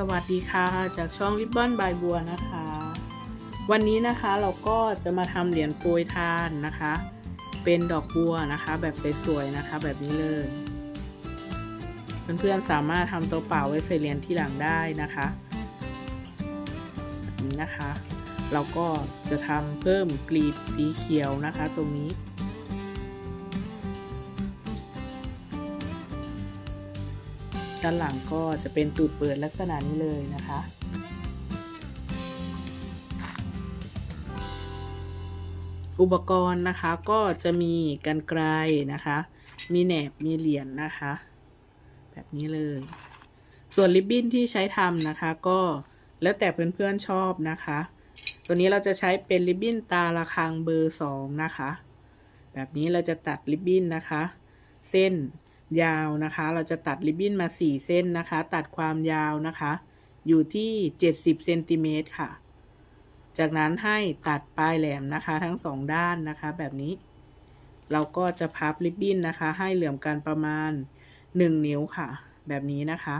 สวัสดีค่ะ จากช่องริบบอนบายบัวนะคะ วันนี้นะคะเราก็จะมาทำเหรียญโปรยทานนะคะ เป็นดอกบัวนะคะ แบบสวยๆนะคะ แบบนี้เลย เพื่อนๆสามารถทำตัวเปล่าไว้ใส่เหรียญที่หลังได้นะคะนี้นะคะ เราก็จะทำเพิ่มกลีบสีเขียวนะคะ ตรงนี้ ด้านหลังก็จะเป็นตูดเปิดลักษณะนี้เลยนะคะ อุปกรณ์นะคะก็จะมีกันไกลนะคะ มีแหนบมีเหรียญนนะคะ แบบนี้เลย ส่วนริบบิ้นที่ใช้ทำนะคะ ก็แล้วแต่เพื่อนๆชอบนะคะ ตัวนี้เราจะใช้เป็นริบบิ้นตาระฆังเบอร์สองนะคะ แบบนี้เราจะตัดริบบิ้นนะคะ เส้น ยาวนะคะ เราจะตัดริบบิ้นมา4เส้นนะคะ ตัดความยาวนะคะ อยู่ที่70เซนติเมตรค่ะ จากนั้นให้ตัดปลายแหลมนะคะ ทั้งสองด้านนะคะ แบบนี้ เราก็จะพับริบบิ้นนะคะ ให้เหลื่อมกันประมาณ1นิ้วค่ะ แบบนี้นะคะ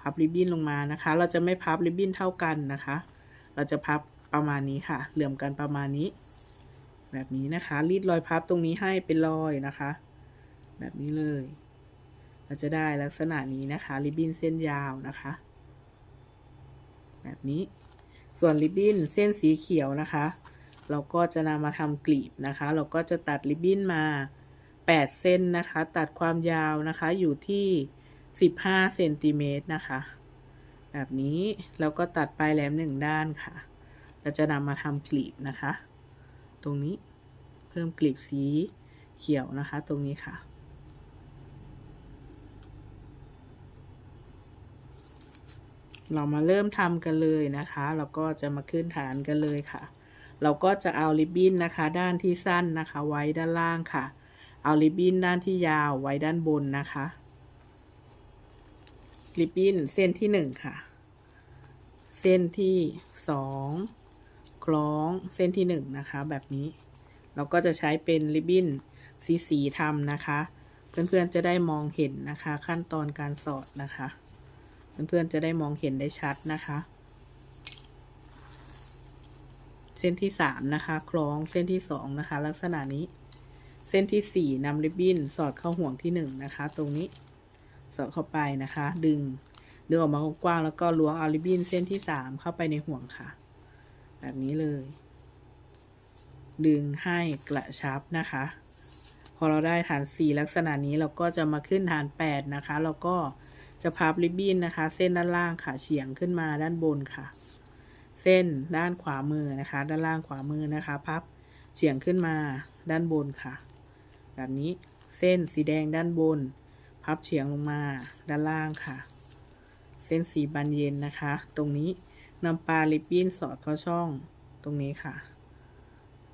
พับริบบิ้นลงมานะคะ เราจะไม่พับริบบิ้นเท่ากันนะคะ เราจะพับประมาณนี้ค่ะ เหลื่อมกันประมาณนี้ แบบนี้นะคะ รีดรอยพับตรงนี้ให้เป็นรอยนะคะ แบบนี้เลย เราจะได้ลักษณะนี้นะคะริบบิ้นเส้นยาวนะคะ แบบนี้ ส่วนริบบิ้นเส้นสีเขียวนะคะ เราก็จะนำมาทำกลีบนะคะ เราก็จะตัดริบบิ้นมา 8 เส้นนะคะ ตัดความยาวนะคะอยู่ที่ 15เซนติเมตรนะคะ แบบนี้เราก็ตัดปลายแหลมหนึ่งด้านค่ะ เราจะนำมาทำกลีบนะคะ ตรงนี้เพิ่มกลีบสีเขียวนะคะตรงนี้ค่ะ เรามาเริ่มทำกันเลยนะคะเราก็จะมาขึ้นฐานกันเลยค่ะ เราก็จะเอาริบบิ้นนะคะ ด้านที่สั้นนะคะ ไว้ด้านล่างค่ะ เอาริบบิ้นด้านที่ยาวไว้ด้านบนนะคะริบบิ้นเส้นที่หนึ่งค่ะ เส้นที่สองคล้องเส้นที่หนึ่งนะคะ แบบนี้ เราก็จะใช้เป็นริบบิ้นสีสีทำนะคะ เพื่อนๆจะได้มองเห็นนะคะ ขั้นตอนการสอดนะคะ เพื่อนๆจะได้มองเห็นได้ชัดนะคะ เส้นที่สามนะคะคล้องเส้นที่สองนะคะ ลักษณะนี้ เส้นที่สี่นำริบบิ้นสอดเข้าห่วงที่หนึ่งนะคะ ตรงนี้สอดเข้าไปนะคะ ดึงดึงออกมากว้างๆแล้วก็ล้วงเอาริบบิ้นเส้นที่สามเข้าไปในห่วงค่ะ แบบนี้เลย ดึงให้กระชับนะคะ พอเราได้ฐานสี่ลักษณะนี้เราก็จะมาขึ้นฐานแปดนะคะ แล้วก็ จะพับริบบิ้นนะคะ เส้นด้านล่างค่ะเฉียงขึ้นมาด้านบนค่ะ เส้นด้านขวามือนะคะ ด้านล่างขวามือนะคะ พับเฉียงขึ้นมาด้านบนค่ะ แบบนี้เส้นสีแดงด้านบน พับเฉียงลงมาด้านล่างค่ะ เส้นสีบานเย็นนะคะ ตรงนี้นำปลาริบบิ้นสอดเข้าช่องตรงนี้ค่ะ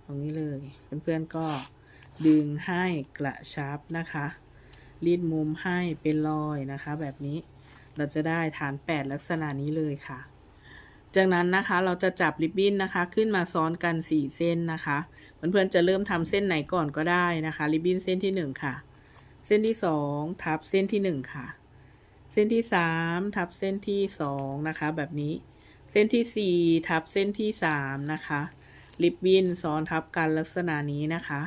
ตรงนี้เลยเพื่อนๆก็ดึงให้กระชับนะคะ รีดมุมให้เป็นรอยนะคะ แบบนี้เราจะได้ฐาน 8 ลักษณะนี้เลยค่ะ จากนั้นนะคะเราจะจับริบบิ้นนะคะ ขึ้นมาซ้อนกัน 4 เส้นนะคะเพื่อนๆจะเริ่มทำเส้นไหนก่อนก็ได้นะคะ ริบบิ้นเส้นที่ 1 ค่ะ เส้นที่ 2 ทับเส้นที่ 1 ค่ะ เส้นที่ 3 ทับเส้นที่ 2 นะคะ แบบนี้เส้นที่ 4 ทับเส้นที่ 3 นะคะริบบิ้นซ้อนทับกันลักษณะนี้นะคะ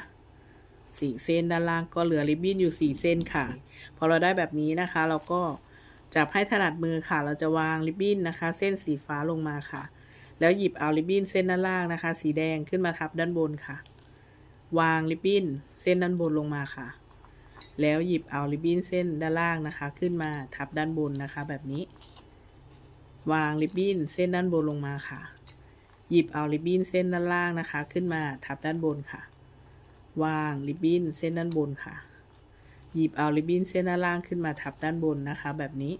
สี่เส้นด้านล่างก็เหลือริบบิ้นอยู่สี่เส้นค่ะ พอเราได้แบบนี้นะคะ เราก็จับให้ถนัดมือค่ะ เราจะวางริบบิ้นนะคะ เส้นสีฟ้าลงมาค่ะ แล้วหยิบเอาริบบิ้นเส้นด้านล่างนะคะ สีแดงขึ้นมาทับด้านบนค่ะ วางริบบิ้นเส้นด้านบนลงมาค่ะ แล้วหยิบเอาริบบิ้นเส้นด้านล่างนะคะ ขึ้นมาทับด้านบนนะคะ แบบนี้ วางริบบิ้นเส้นด้านบนลงมาค่ะ หยิบเอาริบบิ้นเส้นด้านล่างนะคะ ขึ้นมาทับด้านบนค่ะ วางริบบิ้นเส้นด้านบนค่ะ หยิบเอาริบบิ้นเส้นด้านล่างขึ้นมาทับด้านบนนะคะ แบบนี้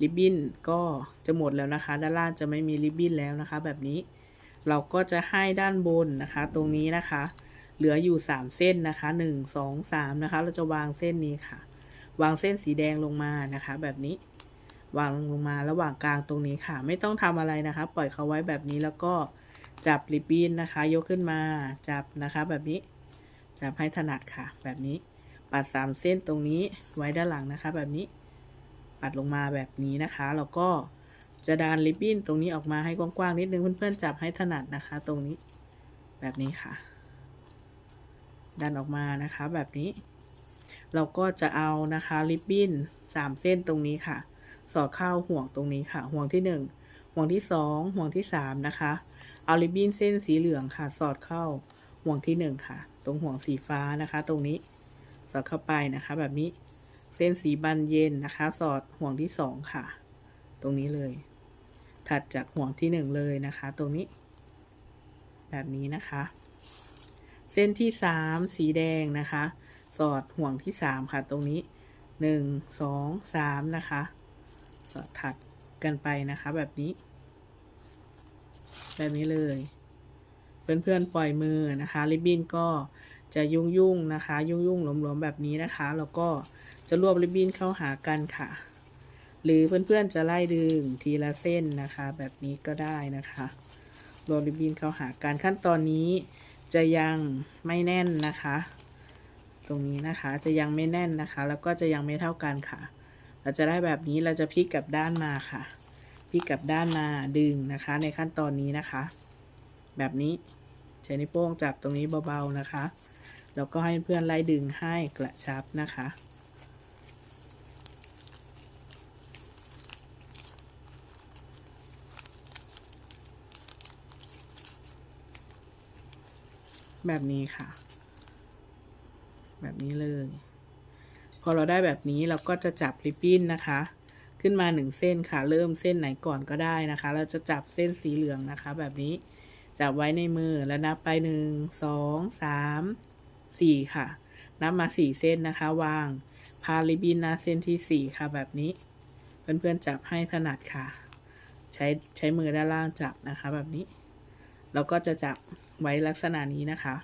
ริบบิ้นก็จะหมดแล้วนะคะ ด้านล่างจะไม่มีริบบิ้นแล้วนะคะ แบบนี้เราก็จะให้ด้านบนนะคะ ตรงนี้นะคะ เหลืออยู่ 3 เส้นนะคะ 1 2 3 นะคะ เราจะวางเส้นนี้ค่ะ วางเส้นสีแดงลงมานะคะ แบบนี้ วางลงมาระหว่างกลางตรงนี้ค่ะ ไม่ต้องทำอะไรนะคะ ปล่อยเขาไว้แบบนี้แล้วก็จับริบบิ้นนะคะ ยกขึ้นมาจับนะคะ แบบนี้ จับให้ถนัดค่ะ แบบนี้ ปัดสามเส้นตรงนี้ไว้ด้านหลังนะคะ แบบนี้ ปัดลงมาแบบนี้นะคะ แล้วก็จะดานริบบิ้นตรงนี้ออกมาให้กว้างๆนิดนึงเพื่อนๆจับให้ถนัดนะคะ ตรงนี้ แบบนี้ค่ะ ดันออกมานะคะ แบบนี้ เราก็จะเอานะคะริบบิ้นสามเส้นตรงนี้ค่ะ สอดเข้าห่วงตรงนี้ค่ะ ห่วงที่หนึ่งห่วงที่สองห่วงที่สามนะคะ เอาริบบิ้นเส้นสีเหลืองค่ะ สอดเข้าห่วงที่หนึ่งค่ะ ตรงห่วงสีฟ้านะคะ ตรงนี้สอดเข้าไปนะคะ แบบนี้เส้นสีบานเย็นนะคะ สอดห่วงที่สองค่ะ ตรงนี้เลย ถัดจากห่วงที่หนึ่งเลยนะคะ ตรงนี้ แบบนี้นะคะ เส้นที่สามสีแดงนะคะ สอดห่วงที่สามค่ะ ตรงนี้หนึ่งสองสามนะคะ สอดถัดกันไปนะคะ แบบนี้ แบบนี้เลย เพื่อนๆปล่อยมือนะคะ ริบบิ้นก็จะยุ่งยุ่งๆนะคะ ยุ่งยุ่งๆหลวมๆแบบนี้นะคะ แล้วก็จะรวบริบบิ้นเข้าหากันค่ะ หรือเพื่อนๆจะไล่ดึงทีละเส้นนะคะ แบบนี้ก็ได้นะคะรวบริบบิ้นเข้าหากันขั้นตอนนี้จะยังไม่แน่นนะคะ ตรงนี้นะคะจะยังไม่แน่นนะคะ แล้วก็จะยังไม่เท่ากันค่ะ เราจะได้แบบนี้เราจะพลิกกลับด้านมาค่ะพลิกกลับด้านมาดึงนะคะ ในขั้นตอนนี้นะคะ แบบนี้ใช้นิ้วโป้งจับตรงนี้เบาๆนะคะ แล้วก็ให้เพื่อนไล่ดึงให้กระชับนะคะ แบบนี้ค่ะ แบบนี้เลย พอเราได้แบบนี้เราก็จะจับริบบิ้นนะคะขึ้นมาหนึ่งเส้นค่ะ เริ่มเส้นไหนก่อนก็ได้นะคะ เราจะจับเส้นสีเหลืองนะคะ แบบนี้ จับไว้ในมือแล้วนับไปหนึ่งสองสามสี่ค่ะ นับมาสี่เส้นนะคะ วางพาริบินนาเส้นที่สี่ค่ะแบบนี้ เพื่อนๆจับให้ถนัดค่ะ ใช้ใช้มือด้านล่างจับนะคะแบบนี้เราก็จะจับไว้ลักษณะนี้นะคะ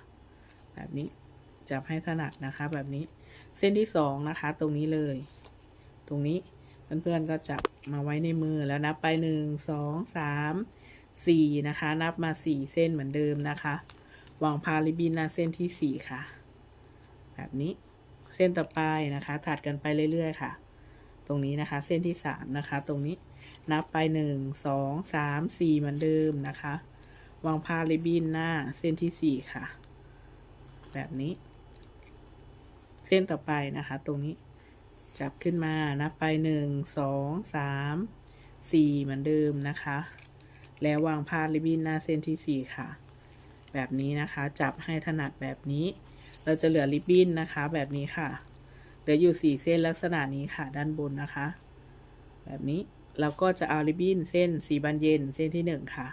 แบบนี้จับให้ถนัดนะคะแบบนี้ เส้นที่สองนะคะ ตรงนี้เลย ตรงนี้เพื่อนๆก็จับมาไว้ในมือแล้วนับไปหนึ่งสองสาม สี่นะคะ นับมาสี่เส้นเหมือนเดิมนะคะวางพาริบินนาเส้นที่สี่ค่ะ แบบนี้เส้นต่อไปนะคะถัดกันไปเรื่อยๆค่ะ ตรงนี้นะคะเส้นที่สามนะคะ ตรงนี้นับไปหนึ่งสองสามสี่เหมือนเดิมนะคะวางพาริบินหน้าเส้นที่สี่ค่ะ แบบนี้ เส้นต่อไปนะคะ ตรงนี้จับขึ้นมานับไปหนึ่งสองสามสี่เหมือนเดิมนะคะ แล้ววางพาดริบบิ้นหน้าเส้นที่สี่ค่ะ แบบนี้นะคะ จับให้ถนัดแบบนี้ เราจะเหลือริบบิ้นนะคะ แบบนี้ค่ะ เหลืออยู่สี่เส้นลักษณะนี้ค่ะ ด้านบนนะคะ แบบนี้เราก็จะเอาริบบิ้นเส้นสีบานเย็นเส้นที่หนึ่งค่ะ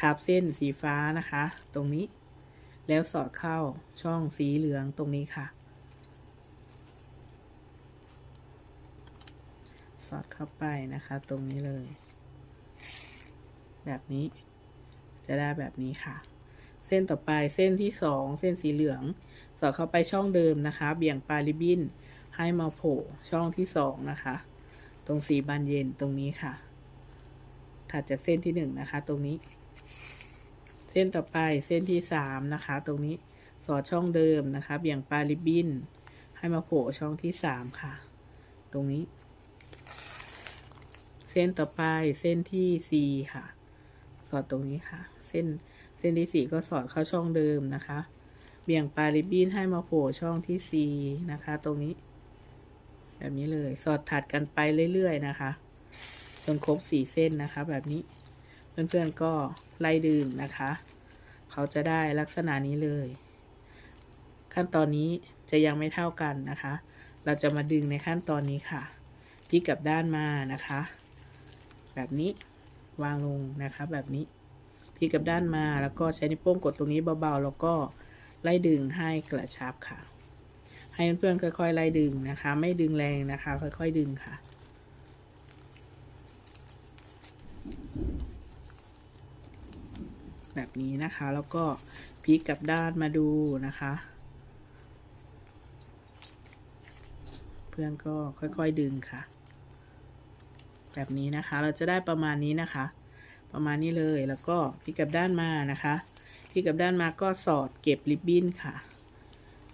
ทับเส้นสีฟ้านะคะ ตรงนี้ แล้วสอดเข้าช่องสีเหลืองตรงนี้ค่ะ สอดเข้าไปนะคะ ตรงนี้เลย แบบนี้ จะได้แบบนี้ค่ะ เส้นต่อไปเส้นที่สองเส้นสีเหลือง สอดเข้าไปช่องเดิมนะคะ เบี่ยงปลายริบบิ้นให้มาโผล่ช่องที่สองนะคะ ตรงสีบานเย็นตรงนี้ค่ะ ถัดจากเส้นที่หนึ่งนะคะ ตรงนี้ เส้นต่อไปเส้นที่สามนะคะ ตรงนี้สอดช่องเดิมนะคะ เบี่ยงปลายริบบิ้นให้มาโผล่ช่องที่สามค่ะ ตรงนี้ เส้นต่อไปเส้นที่สี่ค่ะ สอดตรงนี้ค่ะ เส้นเส้นที่สี่ก็สอดเข้าช่องเดิมนะคะ เบี่ยงปลายริบบิ้นให้มาโผล่ช่องที่สี่นะคะ ตรงนี้ แบบนี้เลยสอดถัดกันไปเรื่อยๆนะคะ จนครบสี่เส้นนะคะ แบบนี้เพื่อนๆก็ไล่ดึงนะคะ เขาจะได้ลักษณะนี้เลย ขั้นตอนนี้จะยังไม่เท่ากันนะคะ เราจะมาดึงในขั้นตอนนี้ค่ะพลิกกลับด้านมานะคะ แบบนี้ วางลงนะคะแบบนี้พลิกกับด้านมาแล้วก็ใช้นิ้วโป้งกดตรงนี้เบาๆ แล้วก็ไล่ดึงให้กระชับค่ะ ให้เพื่อนๆค่อยๆไล่ดึงนะคะ ไม่ดึงแรงนะคะ ค่อยๆดึงค่ะ แบบนี้นะคะแล้วก็พลิกกับด้านมาดูนะคะ เพื่อนก็ค่อยๆดึงค่ะ แบบนี้นะคะ เราจะได้ประมาณนี้นะคะ ประมาณนี้เลยแล้วก็พลิกกลับด้านมานะคะพลิกกลับด้านมาก็สอดเก็บริบบิ้นค่ะ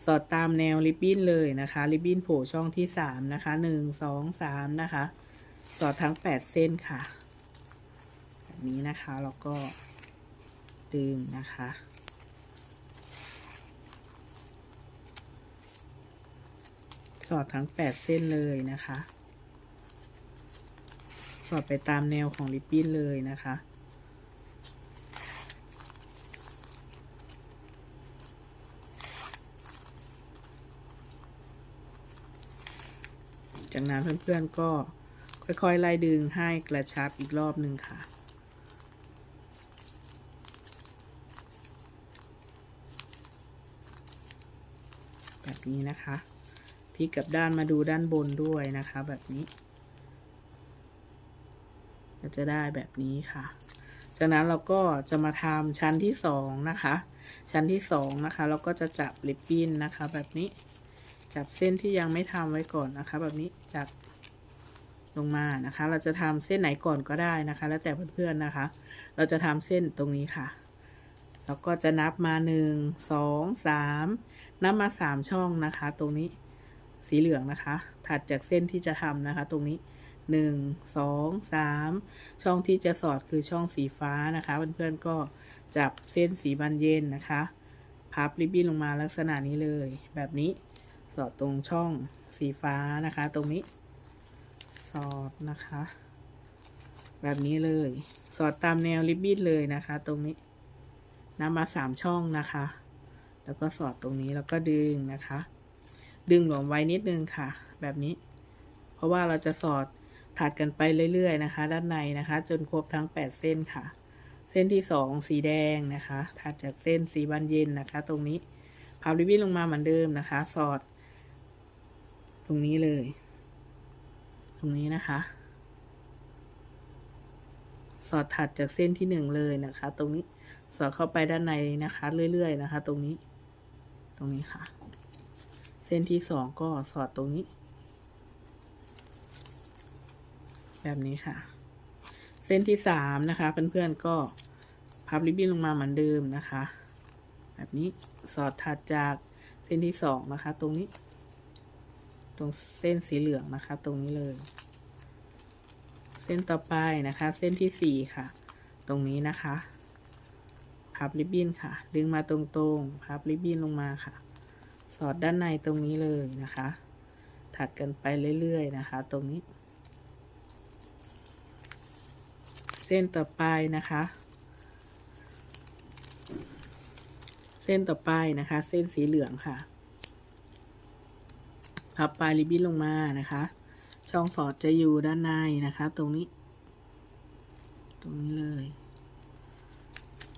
สอดตามแนวริบบิ้นเลยนะคะริบบิ้นโผล่ช่องที่สามนะคะหนึ่งสองสามนะคะ สอดทั้งแปดเส้นค่ะ แบบนี้นะคะแล้วก็ดึงนะคะสอดทั้ง 8 เส้นเลยนะคะ อดไปตามแนวของริบบิ้นเลยนะคะ จากนั้นเพื่อนๆก็ค่อยๆไล่ดึงให้กระชับอีกรอบหนึ่งค่ะแบบนี้นะคะพลิกกลับด้านมาดูด้านบนด้วยนะคะ แบบนี้ จะได้แบบนี้ค่ะ จากนั้นเราก็จะมาทำชั้นที่สองนะคะ ชั้นที่สองนะคะเราก็จะจับริบบิ้นนะคะ แบบนี้ จับเส้นที่ยังไม่ทำไว้ก่อนนะคะ แบบนี้จับลงมานะคะ เราจะทำเส้นไหนก่อนก็ได้นะคะ แล้วแต่เพื่อนๆนะคะ เราจะทำเส้นตรงนี้ค่ะแล้วก็จะนับมาหนึ่งสองสามนับมาสามช่องนะคะ ตรงนี้สีเหลืองนะคะ ถัดจากเส้นที่จะทำนะคะ ตรงนี้ หนึ่งสองสามช่องที่จะสอดคือช่องสีฟ้านะคะเพื่อนๆก็จับเส้นสีบานเย็นนะคะพับริบบิ้นลงมาลักษณะนี้เลย แบบนี้สอดตรงช่องสีฟ้านะคะ ตรงนี้สอดนะคะ แบบนี้เลย สอดตามแนวริบบิ้นเลยนะคะ ตรงนี้นำมาสามช่องนะคะ แล้วก็สอดตรงนี้แล้วก็ดึงนะคะ ดึงหลวมไว้นิดนึงค่ะ แบบนี้ เพราะว่าเราจะสอด ถัดกันไปเรื่อยๆนะคะ ด้านในนะคะ จนครบทั้ง 8 เส้นค่ะ เส้นที่ 2 สีแดงนะคะ ถัดจากเส้นสีบานเย็นนะคะ ตรงนี้พับริบบิ้นลงมาเหมือนเดิมนะคะ สอด ตรงนี้เลย ตรงนี้นะคะ สอดถัดจากเส้นที่หนึ่งเลยนะคะ ตรงนี้สอดเข้าไปด้านในนะคะ เรื่อยๆนะคะ ตรงนี้ ตรงนี้ค่ะ เส้นที่สองก็สอดตรงนี้ แบบนี้ค่ะ เส้นที่สามนะคะเพื่อนๆก็พับริบบิ้นลงมาเหมือนเดิมนะคะ แบบนี้สอดถัดจากเส้นที่สองนะคะ ตรงนี้ ตรงเส้นสีเหลืองนะคะ ตรงนี้เลย เส้นต่อไปนะคะ เส้นที่สี่ค่ะ ตรงนี้นะคะพับริบบิ้นค่ะ ดึงมาตรงๆพับริบบิ้นลงมาค่ะ สอดด้านในตรงนี้เลยนะคะ ถัดกันไปเรื่อยๆนะคะ ตรงนี้ เส้นต่อไปนะคะ เส้นต่อไปนะคะ เส้นสีเหลืองค่ะ พับปลายริบบิ้นลงมานะคะ ช่องสอดจะอยู่ด้านในนะคะ ตรงนี้ ตรงนี้เลย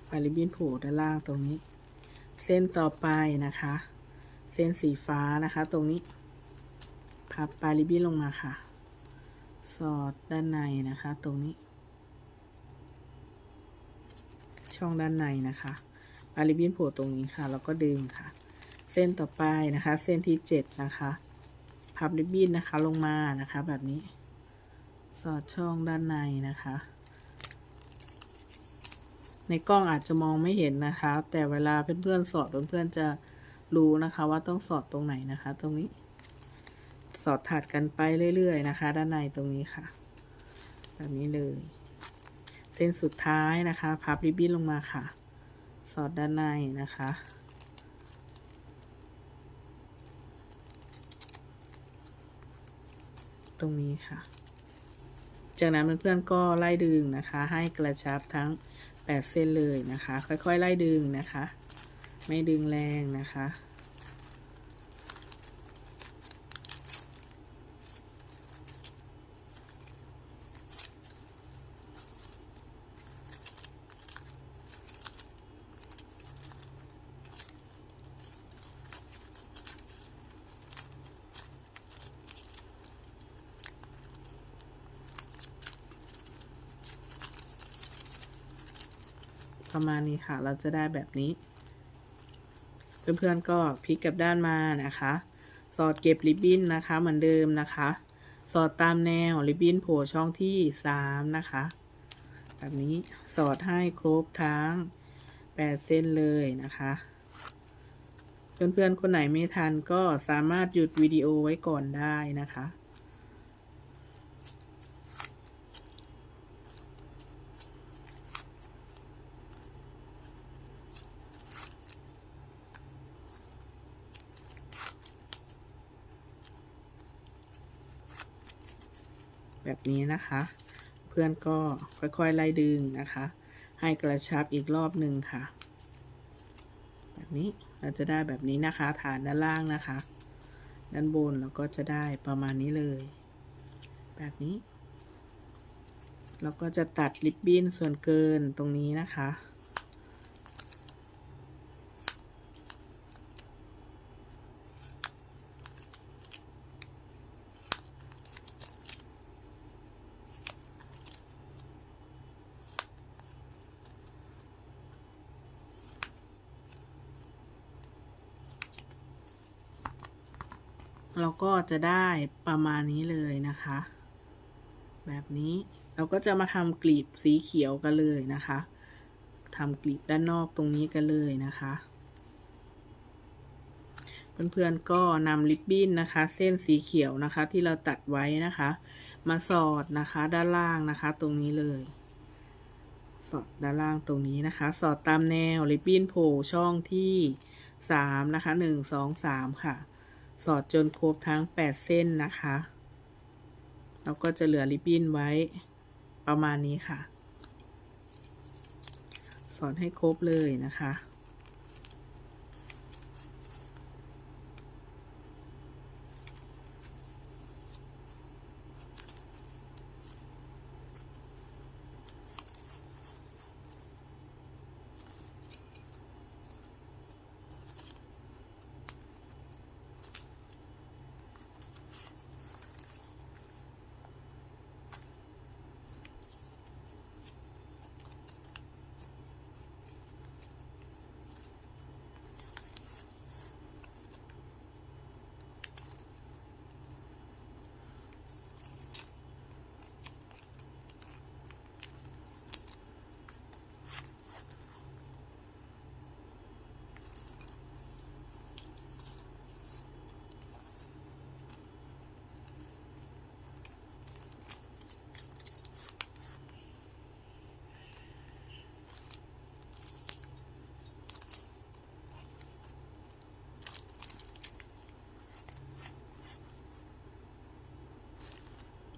ปลายริบบิ้นโผล่ด้านล่างตรงนี้ เส้นต่อไปนะคะ เส้นสีฟ้านะคะ ตรงนี้ พับปลายริบบิ้นลงมาค่ะ สอดด้านในนะคะ ตรงนี้ ช่องด้านในนะคะปาริบบิ้นโผล่ตรงนี้ค่ะแล้วก็ดึงค่ะ เส้นต่อไปนะคะ เส้นที่เจ็ดนะคะพับริบบิ้นนะคะลงมานะคะแบบนี้ สอดช่องด้านในนะคะ ในกล้องอาจจะมองไม่เห็นนะคะ แต่เวลาเพื่อนๆสอดเพื่อนๆจะรู้นะคะว่าต้องสอดตรงไหนนะคะ ตรงนี้ สอดถัดกันไปเรื่อยๆนะคะ ด้านในตรงนี้ค่ะ แบบนี้เลย เส้นสุดท้ายนะคะ พับริบบิ้นลงมาค่ะ สอดด้านในนะคะ ตรงนี้ค่ะ จากนั้นเพื่อนๆก็ไล่ดึงนะคะ ให้กระชับทั้ง 8 เส้นเลยนะคะ ค่อยๆ ไล่ดึงนะคะ ไม่ดึงแรงนะคะ ประมาณนี้ค่ะ เราจะได้แบบนี้ เพื่อนๆก็พลิกกลับด้านมานะคะ สอดเก็บริบบิ้นนะคะ เหมือนเดิมนะคะ สอดตามแนวริบบิ้นโผล่ช่องที่สามนะคะ แบบนี้สอดให้ครบทั้งแปดเส้นเลยนะคะเพื่อนๆ คนไหนไม่ทันก็สามารถหยุดวิดีโอไว้ก่อนได้นะคะ แบบนี้นะคะ เพื่อนก็ค่อยๆไล่ดึงนะคะ ให้กระชับอีกรอบหนึ่งค่ะ แบบนี้เราจะได้แบบนี้นะคะ ฐานด้านล่างนะคะ ด้านบนเราก็จะได้ประมาณนี้เลย แบบนี้ เราก็จะตัดริบบิ้นส่วนเกินตรงนี้นะคะ ก็จะได้ประมาณนี้เลยนะคะ แบบนี้เราก็จะมาทำกลีบสีเขียวกันเลยนะคะทำกลีบด้านนอกตรงนี้กันเลยนะคะเพื่อนๆก็นำริบบิ้นนะคะ เส้นสีเขียวนะคะ ที่เราตัดไว้นะคะ มาสอดนะคะด้านล่างนะคะ ตรงนี้เลย สอดด้านล่างตรงนี้นะคะ สอดตามแนวริบบิ้นโผล่ช่องที่สามนะคะหนึ่งสองสามค่ะ สอดจนครบทั้ง 8 เส้นนะคะเราก็จะเหลือริบบิ้นไว้ประมาณนี้ค่ะ สอดให้ครบเลยนะคะ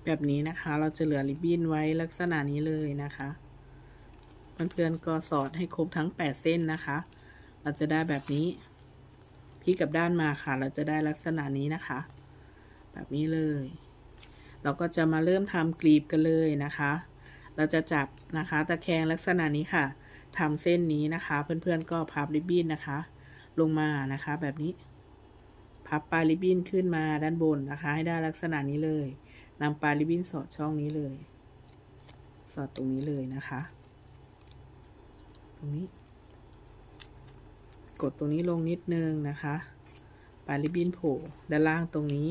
แบบนี้นะคะ เราจะเหลือริบบิ้นไว้ลักษณะนี้เลยนะคะเพื่อนๆก็สอดให้ครบทั้ง 8 เส้นนะคะ เราจะได้แบบนี้พลิกกับด้านมาค่ะ เราจะได้ลักษณะนี้นะคะ แบบนี้เลย เราก็จะมาเริ่มทำกลีบกันเลยนะคะ เราจะจับนะคะตะแคงลักษณะนี้ค่ะทำเส้นนี้นะคะ เพื่อนๆก็พับริบบิ้นนะคะ ลงมานะคะแบบนี้ พับปลายริบบิ้นขึ้นมาด้านบนนะคะ ให้ได้ลักษณะนี้เลย นำปลายริบบิ้นสอดช่องนี้เลย สอดตรงนี้เลยนะคะ ตรงนี้ กดตรงนี้ลงนิดนึงนะคะ ปลายริบบิ้นโผล่ด้านล่างตรงนี้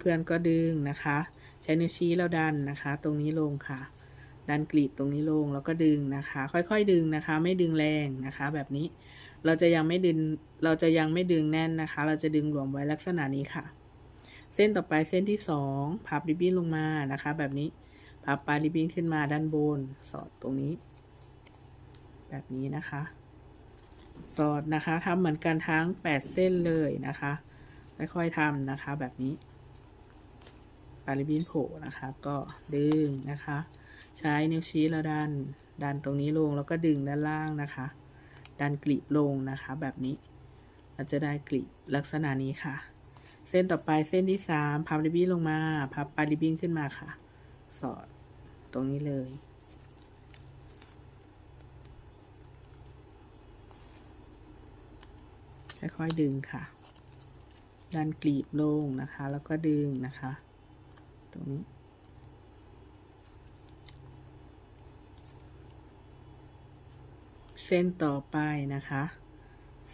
เพื่อนๆก็ดึงนะคะ ใช้นิ้วชี้แล้วดันนะคะ ตรงนี้ลงค่ะ ดันกลีบตรงนี้ลงแล้วก็ดึงนะคะ ค่อยๆดึงนะคะ ไม่ดึงแรงนะคะ แบบนี้เราจะยังไม่ดึงเราจะยังไม่ดึงแน่นนะคะ เราจะดึงหลวมไว้ลักษณะนี้ค่ะ เส้นต่อไปเส้นที่สองพับริบบิ้นลงมานะคะ แบบนี้พับปลายริบบิ้นขึ้นมาด้านบน สอดตรงนี้ แบบนี้นะคะ สอดนะคะทำเหมือนกันทั้ง8เส้นเลยนะคะค่อยๆทำนะคะ แบบนี้ปลายริบบิ้นโผล่นะคะ ก็ดึงนะคะ ใช้นิ้วชี้แล้วดันดันตรงนี้ลงแล้วก็ดึงด้านล่างนะคะดันกลีบลงนะคะ แบบนี้เราจะได้กลีบลักษณะนี้ค่ะ เส้นต่อไปเส้นที่สามพับริบบิ้นลงมาพับปลายริบบิ้นขึ้นมาค่ะ สอดตรงนี้เลย ค่อยๆดึงค่ะ ดันกลีบลงนะคะ แล้วก็ดึงนะคะ ตรงนี้เส้นต่อไปนะคะ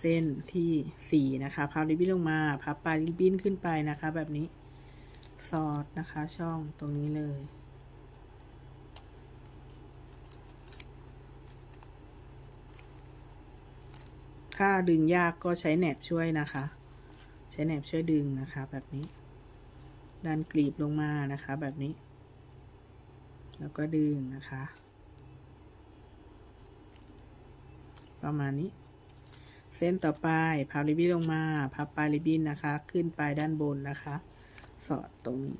เส้นที่สี่นะคะ พับริบบิ้นลงมาพับปลายริบบิ้นขึ้นไปนะคะ แบบนี้สอดนะคะช่องตรงนี้เลย ถ้าดึงยากก็ใช้แหนบช่วยนะคะ ใช้แหนบช่วยดึงนะคะ แบบนี้ ดันกลีบลงมานะคะ แบบนี้ แล้วก็ดึงนะคะ ประมาณนี้ เส้นต่อไปพับริบบิ้นลงมา พับปลายริบบิ้นนะคะ ขึ้นไปด้านบนนะคะ สอดตรงนี้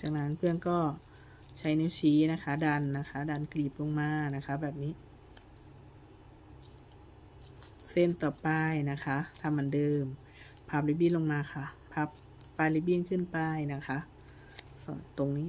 จากนั้นเพื่อนก็ใช้นิ้วชี้นะคะ ดันนะคะ ดันกรีบลงมานะคะ แบบนี้ เส้นต่อไปนะคะทำเหมือนเดิม พับริบบิ้นลงมาค่ะ พับปลายริบบิ้นขึ้นไปนะคะ สอดตรงนี้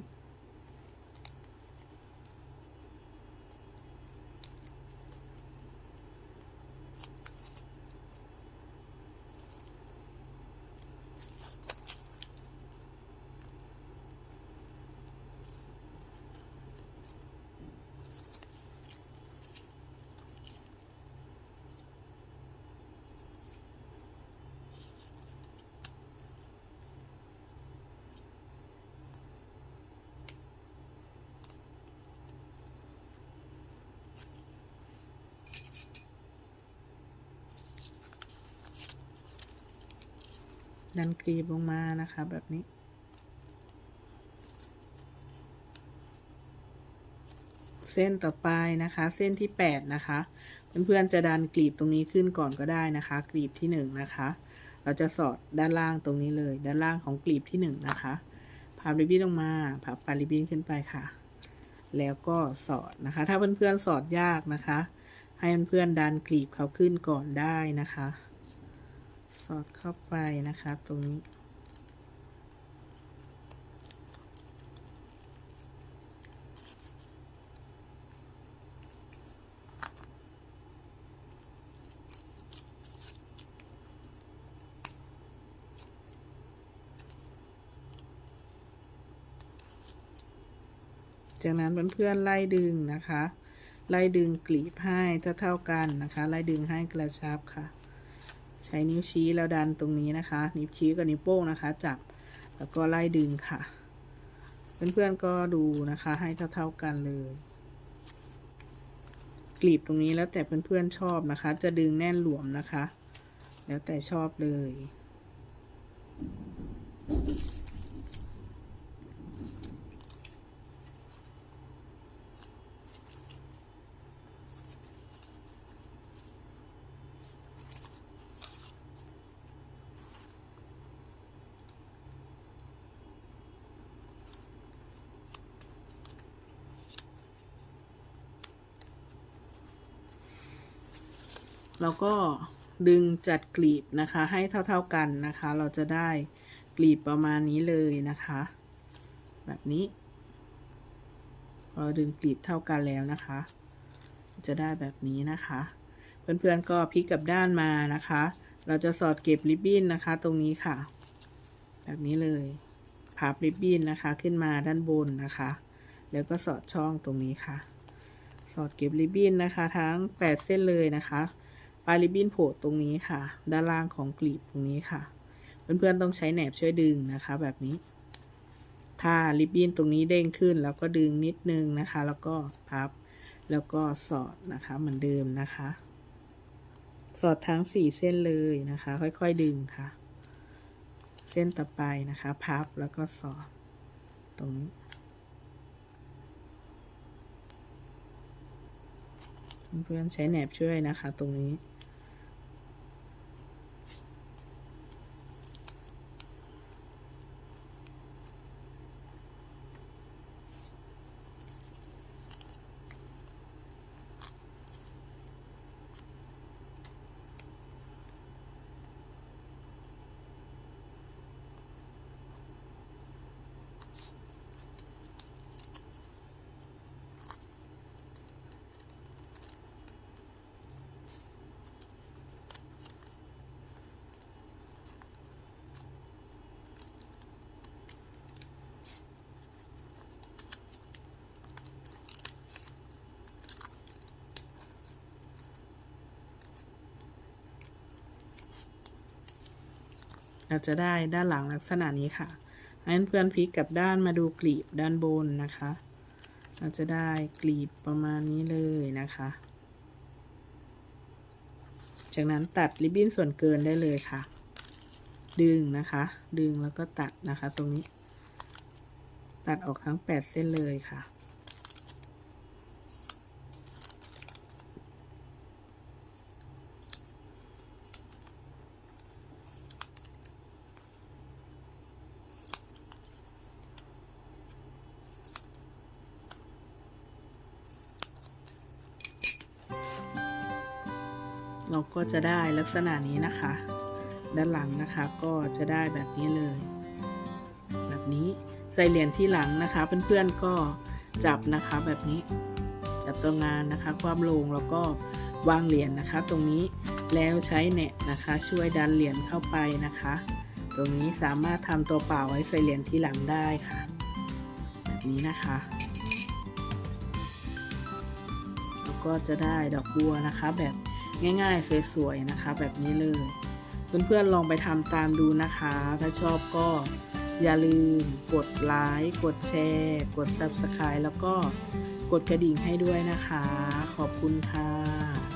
ดันกรีบลงมานะคะแบบนี้ เส้นต่อไปนะคะ เส้นที่แปดนะคะเพื่อนๆจะดันกลีบตรงนี้ขึ้นก่อนก็ได้นะคะ กลีบที่หนึ่งนะคะ เราจะสอดด้านล่างตรงนี้เลย ด้านล่างของกลีบที่หนึ่งนะคะพับริบบิ้นลงมาพับปลายริบบิ้นขึ้นไปค่ะ แล้วก็สอดนะคะ ถ้าเพื่อนๆสอดยากนะคะ ให้เพื่อนๆดันกลีบเขาขึ้นก่อนได้นะคะ อดเข้าไปนะคะตรงนี้จากนั้นเพื่อนๆไล่ดึงนะคะ ไล่ดึงกลีบให้เท่าๆกันนะคะ ไล่ดึงให้กระชับค่ะ ใช้นิ้วชี้แล้วดันตรงนี้นะคะ นิ้วชี้กับนิ้วโป้งนะคะ จับแล้วก็ไล่ดึงค่ะ เพื่อนๆก็ดูนะคะ ให้เท่าๆกันเลย กลีบตรงนี้แล้วแต่เพื่อนๆชอบนะคะ จะดึงแน่นหลวมนะคะ แล้วแต่ชอบเลย แล้วก็ดึงจัดกลีบนะคะ ให้เท่าๆกันนะคะ เราจะได้กลีบประมาณนี้เลยนะคะ แบบนี้พอดึงกลีบเท่ากันแล้วนะคะ จะได้แบบนี้นะคะ เพื่อนๆก็พลิกกลับด้านมานะคะ เราจะสอดเก็บริบบิ้นนะคะ ตรงนี้ค่ะ แบบนี้เลยพับริบบิ้นนะคะขึ้นมาด้านบนนะคะ แล้วก็สอดช่องตรงนี้ค่ะ สอดเก็บริบบิ้นนะคะ ทั้ง 8 เส้นเลยนะคะ ลายริบบิ้นโผล่ตรงนี้ค่ะ ด้านล่างของกลีบตรงนี้ค่ะ เพื่อนๆต้องใช้แหนบช่วยดึงนะคะ แบบนี้ ถ้าริบบิ้นตรงนี้เด้งขึ้นแล้วก็ดึงนิดนึงนะคะ แล้วก็พับแล้วก็สอดนะคะเหมือนเดิมนะคะ สอดทั้ง4เส้นเลยนะคะ ค่อยๆดึงค่ะ เส้นต่อไปนะคะ พับแล้วก็สอดตรงนี้เพื่อนๆใช้แหนบช่วยนะคะ ตรงนี้ เราจะได้ด้านหลังลักษณะนี้ค่ะให้นเพื่อนพลิกกลับด้านมาดูกลีบด้านบนนะคะ เราจะได้กลีบประมาณนี้เลยนะคะ จากนั้นตัดริบบิ้นส่วนเกินได้เลยค่ะ ดึงนะคะ ดึงแล้วก็ตัดนะคะ ตรงนี้ ตัดออกทั้ง 8 เส้นเลยค่ะ เราก็จะได้ลักษณะนี้นะคะ ด้านหลังนะคะก็จะได้แบบนี้เลย แบบนี้ใส่เหรียญที่หลังนะคะ เพื่อนๆก็จับนะคะแบบนี้จับตัวงานนะคะ ความลงแล้วก็วางเหรียญนะคะ ตรงนี้แล้วใช้เน็ตนะคะ ช่วยดันเหรียญเข้าไปนะคะ ตรงนี้สามารถทำตัวเปล่าไว้ใส่เหรียญที่หลังได้ค่ะ แบบนี้นะคะแล้วก็จะได้ดอกบัวนะคะแบบ ง่ายๆ สวยๆ นะคะ แบบนี้เลย เพื่อนๆ ลองไปทำตามดูนะคะ ถ้าชอบก็อย่าลืมกดไลค์กดแชร์ กด Subscribe แล้วก็กดกระดิ่งให้ด้วยนะคะ ขอบคุณค่ะ